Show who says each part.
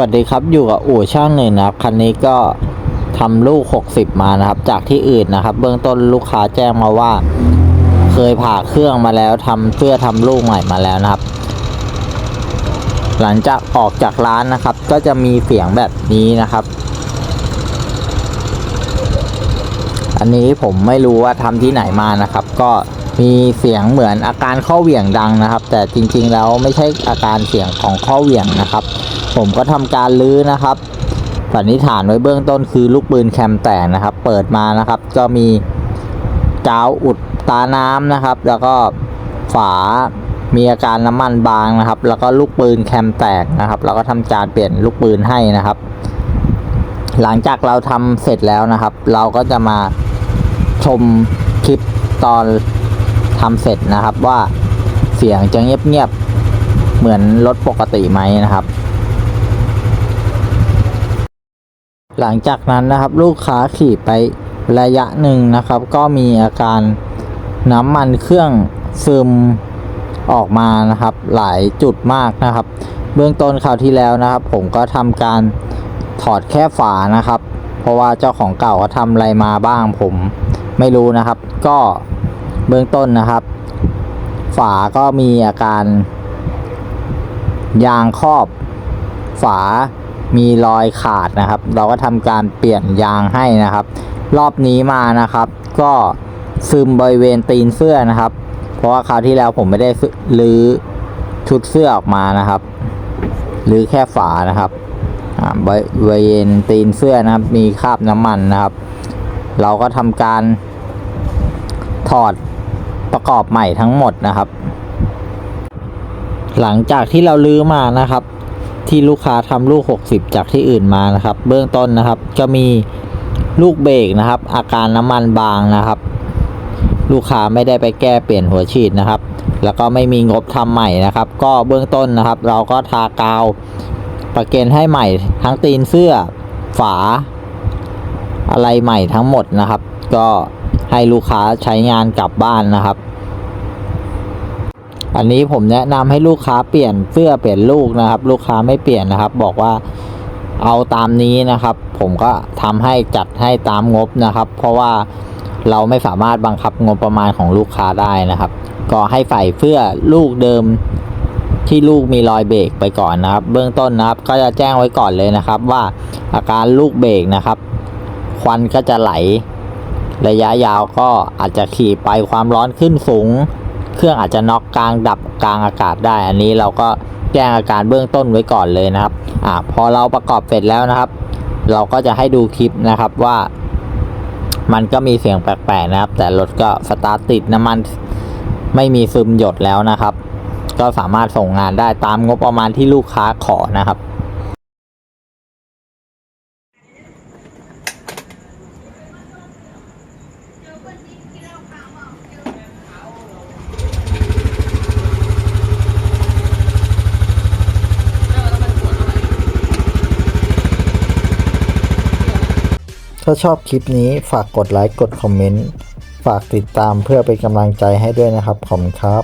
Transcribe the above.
Speaker 1: วัสดีครับอยู่กับอู่ช่างหนึ่งนะครับคันนี้ก็ทำลูก 60 มานะครับ จากที่อื่นนะครับ เบื้องต้นลูกค้าแจ้งมาว่า เคยผ่าเครื่องมาแล้วทำเพื่อทำลูกใหม่มาแล้วนะครับ หลังจากออกจากร้านนะครับ ก็จะมีเสียงแบบนี้นะครับ อันนี้ผมไม่รู้ว่าทำที่ไหนมานะครับ ก็ มีเสียงเหมือนอาการข้อเหวี่ยงดังนะครับ แต่จริงๆแล้วไม่ใช่อาการเสียงของข้อเหวี่ยงนะครับ ผมก็ทำการลื้อนะครับสันนิษฐานไว้เบื้องต้นคือลูกปืนแคมแตกนะครับ เปิดมานะครับ ก็มีกาวอุดตาน้ำนะครับ แล้วก็ฝามีอาการน้ำมันบางนะครับ แล้วก็ลูกปืนแคมแตกนะครับ แล้วก็ทำการเปลี่ยนลูกปืนให้นะครับ หลังจากเราทำเสร็จแล้วนะครับ เราก็จะมาชมคลิปตอน ทำเสร็จนะครับว่าเสียงจะเงียบๆเหมือนรถปกติไหมนะครับ หลังจากนั้นนะครับลูกค้าขี่ไประยะหนึ่งนะครับ ก็มีอาการน้ำมันเครื่องซึมออกมานะครับ หลายจุดมากนะครับ เบื้องต้นคราวที่แล้วนะครับ ผมก็ทำการถอดแค่ฝานะครับ เพราะว่าเจ้าของเก่าเขาทำอะไรมาบ้างผมไม่รู้นะครับ ก็ เบื้องต้นนะครับ ฝาก็มีอาการ ยางครอบ ฝามีรอยขาดนะครับ เราก็ทำการเปลี่ยนยางให้นะครับ รอบนี้มานะครับ ก็ซึมบริเวณตีนเสื้อนะครับ เพราะว่าคราวที่แล้วผมไม่ได้ลื้อชุดเสื้อออกมานะครับลื้อแค่ฝานะครับบริเวณตีนเสื้อนะครับ มีคราบน้ำมันนะครับ เราก็ทำการถอด ประกอบใหม่ทั้งหมดนะครับ หลังจากที่เราลื้อมานะครับ ที่ลูกค้าทำลูก 60 จากที่อื่นมานะครับ เบื้องต้นนะครับ จะมีลูกเบรกนะครับ อาการน้ำมันบางนะครับ ลูกค้าไม่ได้ไปแก้เปลี่ยนหัวฉีดนะครับ แล้วก็ไม่มีงบทำใหม่นะครับ ก็เบื้องต้นนะครับ เราก็ทากาวประเกนให้ใหม่ทั้งตีนเสื้อฝาอะไรใหม่ทั้งหมดนะครับ ก็ ให้ลูกค้าใช้งานกลับบ้านนะครับ อันนี้ผมแนะนำให้ลูกค้าเปลี่ยนเสื้อเปลี่ยนลูกนะครับ ลูกค้าไม่เปลี่ยนนะครับ บอกว่าเอาตามนี้นะครับ ผมก็ทำให้จัดให้ตามงบนะครับ เพราะว่าเราไม่สามารถบังคับงบประมาณของลูกค้าได้นะครับ ก็ให้ใส่เสื้อลูกเดิมที่ลูกมีรอยเบรกไปก่อนนะครับ เบื้องต้นนะครับ ก็จะแจ้งไว้ก่อนเลยนะครับ ว่าอาการลูกเบรกนะครับ ควันก็จะไหล ระยะยาวก็อาจจะขี่ไปความร้อนขึ้นสูง เครื่องอาจจะน็อกกลางดับกลางอากาศได้ อันนี้เราก็แจ้งอาการเบื้องต้นไว้ก่อนเลยนะครับอ่าพอเราประกอบเสร็จแล้วนะครับ เราก็จะให้ดูคลิปนะครับว่า มันก็มีเสียงแปลกๆนะครับ แต่รถก็สตาร์ทติดน้ำมันไม่มีซึมหยดแล้วนะครับ ก็สามารถส่งงานได้ตามงบประมาณที่ลูกค้าขอนะครับ ถ้าชอบคลิปนี้ฝากกดไลค์กดคอมเมนต์ ฝากติดตามเพื่อเป็นกำลังใจให้ด้วยนะครับ ขอบคุณครับ